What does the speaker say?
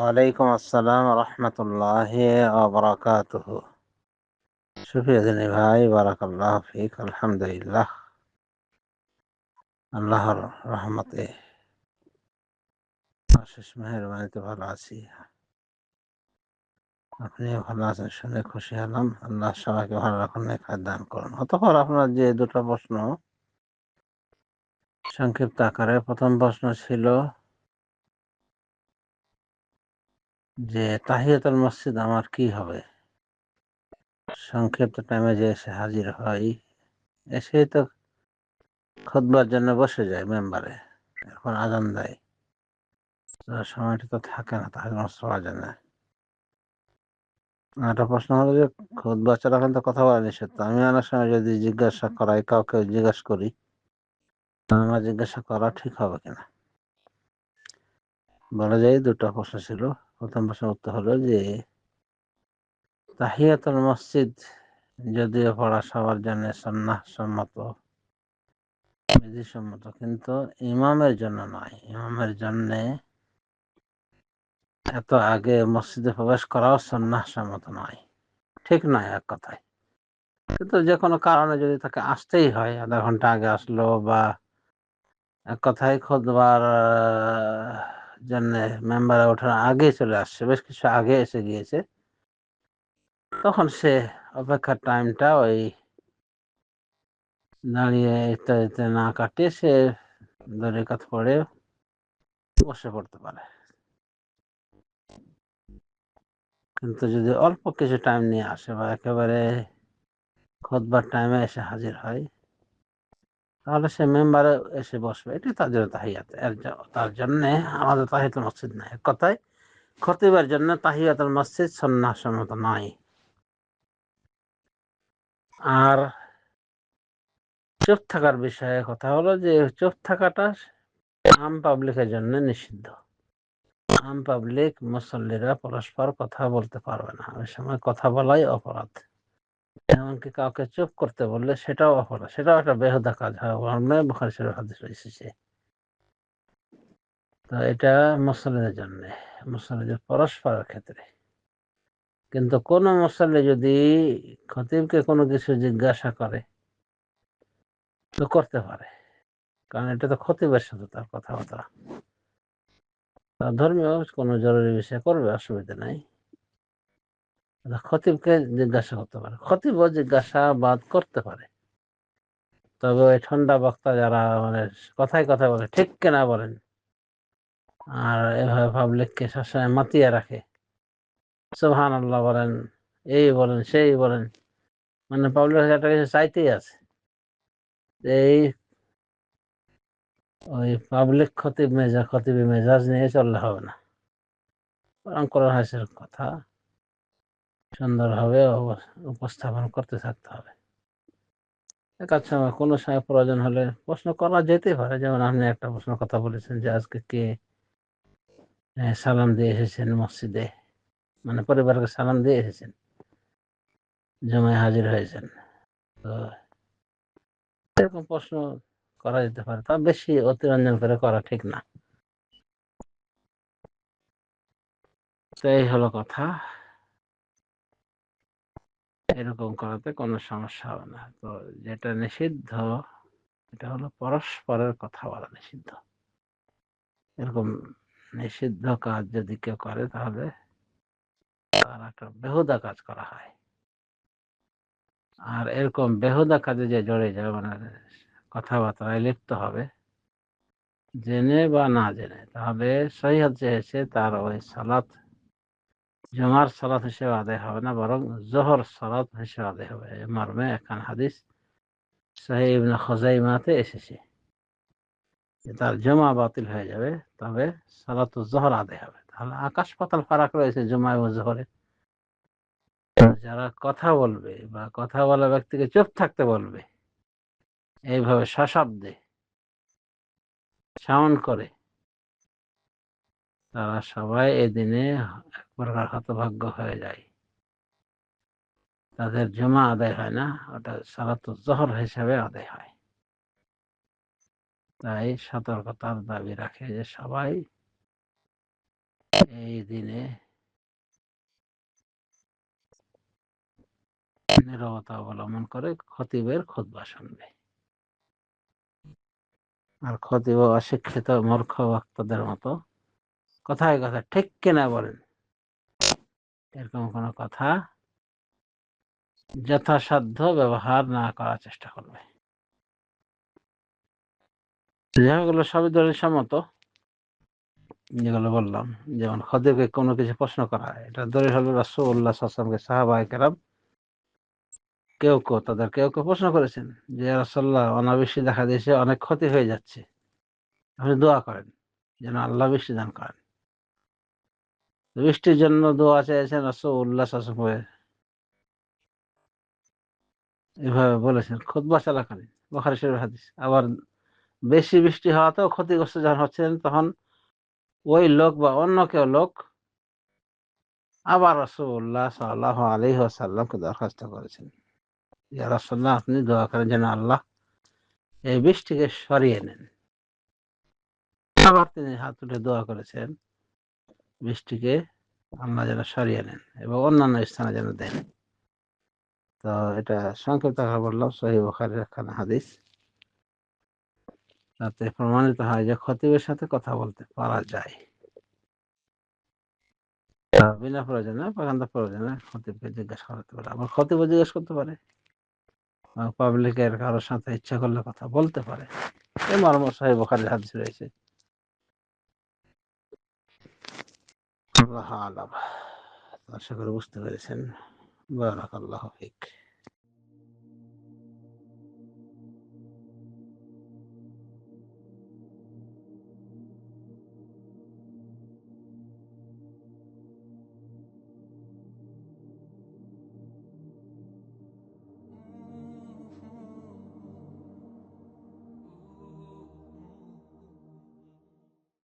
ওয়ালাইকুম আসসালাম রহমতুল্লাহ বারাকাতুহ। সুফিয়া দিনী ভাই, বারাকাল্লাহ ফিক, আলহামদুলিল্লাহ। আল্লাহর রহমতে অশেষ মেহরবানিতে ভালো আছি। আপনি ভালো আছেন, শুনে খুশি হলাম। আল্লাহ সবাইকে ভালো রাখুন দান করুন। অতপর আপনার যে দুটো প্রশ্ন, সংক্ষিপ্ত আকারে প্রথম প্রশ্ন ছিল যে তাহিয়াতুল মসজিদ আমার কি হবে? সংক্ষিপ্ত টাইমে যে এসে হাজির হয় এসে তো খোদবার জন্য বসে যায় মেম্বারে, এখন আজান দেয়। সময়টা তো থাকে না তাহলে নষ্ট আজান দেয় একটা প্রশ্ন হলো যে খোদ বাচ্চারা কিন্তু কথা বলা নিষেধ। আমি অনেক সময় যদি জিজ্ঞাসা করাই, কাউকে জিজ্ঞাসা করি আমার জিজ্ঞাসা করা ঠিক হবে কিনা? বলা যায় দুটো প্রশ্ন ছিল। প্রথম প্রশ্নের উত্তর হলো যে, তাহিয়াতুল মসজিদ যদিও পড়া সবার জন্য সন্ন্যাস সম্মত বিধিসম্মত কিন্তু ইমামের জন্য নয়। ইমামের জন্য এত আগে মসজিদে প্রবেশ করাও সন্ন্যাস সম্মত নয়। ঠিক নয় এক কথায়। কিন্তু যে কোনো কারণে যদি তাকে আসতেই হয়, আধা ঘণ্টা আগে আসলো বা এক কথায় খোদবার জন্য মেম্বারে ওঠার আগে চলে আসছে, বেশ কিছু আগে এসে গিয়েছে। তখন সে অপেক্ষার টাইমটা ওই দাঁড়িয়ে ইত্যাদিতে না কাটিয়ে সে দড়ি কাত পড়ে বসে পড়তে পারে। কিন্তু যদি অল্প কিছু টাইম নিয়ে আসে বা একেবারে খোদবার টাইমে এসে হাজির হয় তাহলে সে মেম্বারে এসে বসবে। এটি তার জন্য তাহিয়াত। তার জন্যে আমাদের তাহিয়াতুল মসজিদ নাই। এক কথায়, খতিবের জন্য তাহিয়াতুল মসজিদ সন্ন্যাসম্মত নয় আর চুপ থাকার বিষয়ে কথা হলো যে, চুপ থাকাটা আম পাবলিকের জন্য নিষিদ্ধ। আম পাবলিক মুসল্লিরা পরস্পর কথা বলতে পারবে না। ওই সময় কথা বলাই অপরাধ। এমনকি কাউকে চুপ করতে বললে সেটাও অপরাধ। সেটাও একটা বেহুদা কাজ হয়। বুখারি শরীফ হাদিস এসেছে তো এটা মুসল্লিদের জন্য, মুসল্লিদের পরস্পরের ক্ষেত্রে। কিন্তু কোন মুসল্লি যদি খতিবকে কোনো কিছু জিজ্ঞাসা করে, তো করতে পারে। কারণ এটা তো খতিবের সাথে তার কথাবার্তা। ধর্মীয় কোনো জরুরি বিষয় করবে, অসুবিধা নাই। খতিবকে জিজ্ঞাসা করতে পারে। খতিবও জিজ্ঞাসাবাদ করতে পারে। তবে ওই ঠান্ডা বক্তা যারা মানে কথায় কথা বলে, ঠিক কেনা বলেন? আর এভাবে পাবলিককে সবসময় মাতিয়ে রাখে। সুহান আল্লাহ বলেন, এই বলেন, সেই বলেন। মানে পাবলিক একটা কিছু চাইতেই আছে। এই ওই পাবলিক খতিব মেজাজ খতিবি, মেজাজ নিয়ে চললে হবে না। কথা সুন্দরভাবে উপস্থাপন করতে থাকতে হবে। একার সময় কোনো সময় প্রয়োজন হলে প্রশ্ন করা যেতে পারে। যেমন আপনি একটা প্রশ্ন কথা বলেছেন যে, আজকে কে সালাম দিয়ে এসেছেন মসজিদে? মানে পরিবারকে সালাম দিয়ে এসেছেন? জমায় হাজির হয়েছেন। তো এরকম প্রশ্ন করা যেতে পারে। তা বেশি অতিরঞ্জন করে করা ঠিক না। তো এই হলো কথা। এরকম করাতে কোনো সমস্যা হবে না। তো যেটা নিষিদ্ধ, এটা হলো পরস্পরের কথা বলা নিষিদ্ধ। এরকম নিষিদ্ধ কাজ যদি কেউ করে তাহলে তার একটা বেহুদা কাজ করা হয়। আর এরকম বেহুদা কাজে যে জড়ে যাবে মানে কথাবার্তায় লিপ্ত হবে, জেনে বা না জেনে, তাহলে সহি হচ্ছে এসে তার ওই সালাত জমার সালাত হিসেবে আদায় হবে না বরং জহর সালাত হিসেবে আদায় হবে। মর্মে এখান হাদিস সাহেব খজাইমাতে এসেছে তার জমা বাতিল হয়ে যাবে তবে সালাত জহর আদায় হবে। তাহলে আকাশ পাতাল ফারাক রয়েছে জমা এবং জহরে। যারা কথা বলবে বা কথা বলা ব্যক্তিকে চুপ থাকতে বলবে এইভাবে সশব্দে সাউন্ড করে তারা সবাই এদিনে এক প্রকার হতভাগ্য হয়ে যায়। তাদের জমা আদায় হয় না, ওটা সালাত জহর হিসাবে আদায় হয়। তাই সতর্কতার দাবি রাখে যে সবাই এই দিনে নীরবতা অবলম্বন করে খতিবের খুতবা শুনবে। আর খতিব অশিক্ষিত মূর্খ ভক্তদের মতো কথায় কথা ঠিক কিনা বলেন? এরকম কোনো কথা যথাসাধ্য ব্যবহার না করার চেষ্টা করবে। যেগুলো সবই দলিল সম্মত যেগুলো বললাম, যেমন খদেরকে কোনো কিছু প্রশ্ন করা এটা দলিল হলো রাসূলুল্লাহ সাল্লামকে সাহাবায়ে কেরাম। কেউ কেউ, তাদের কেউ কেউ প্রশ্ন করেছেন যে রাসূলুল্লাহ, অনাবৃষ্টি দেখা দিয়েছে, অনেক ক্ষতি হয়ে যাচ্ছে। আপনি দোয়া করেন, যেন আল্লাহ বৃষ্টি দান করেন। বৃষ্টির জন্য দোয়া চেয়েছেন রাসূলুল্লাহ সাল্লাল্লাহু আলাইহি এভাবে বলেছেন, খুতবা চলাকালীন বুখারী শরীফের হাদিস। আবার বেশি বৃষ্টি হওয়াতেও ক্ষতিগ্রস্ত যখন হচ্ছেন, তখন ওই লোক বা অন্য কেউ লোক আবার রসুল্লাহ সাল্লাহ আলী সাল্লামকে দরখাস্ত করেছেন। রাসূলুল্লাহ, আপনি দোয়া করেন যেন আল্লাহ এই বৃষ্টিকে সরিয়ে নেন। আবার তিনি হাত তুলে দোয়া করেছেন বৃষ্টিকে আল্লাহ যেন সরিয়ে নেন এবং অন্যান্য স্থানে যেন দেন। তো এটা সংক্ষিপ্ত বললাম সহি বুখারীর হাদিস। তাতে প্রমাণিত হয় যে খতিবের সাথে কথা বলতে পারা যায়। বিনা প্রয়োজনে প্রকান্ত প্রয়োজনে খতিবকে জিজ্ঞেস করতে পারে। আবার খতিবও জিজ্ঞেস করতে পারে। পাবলিকের কারোর সাথে ইচ্ছা করলে কথা বলতে পারে। এই মর্ম সহি বুখারীর হাদিস রয়েছে। আল্লাহ আলাম আশা করি বুঝতে পেরেছেন বারাকাল্লাহ ফিক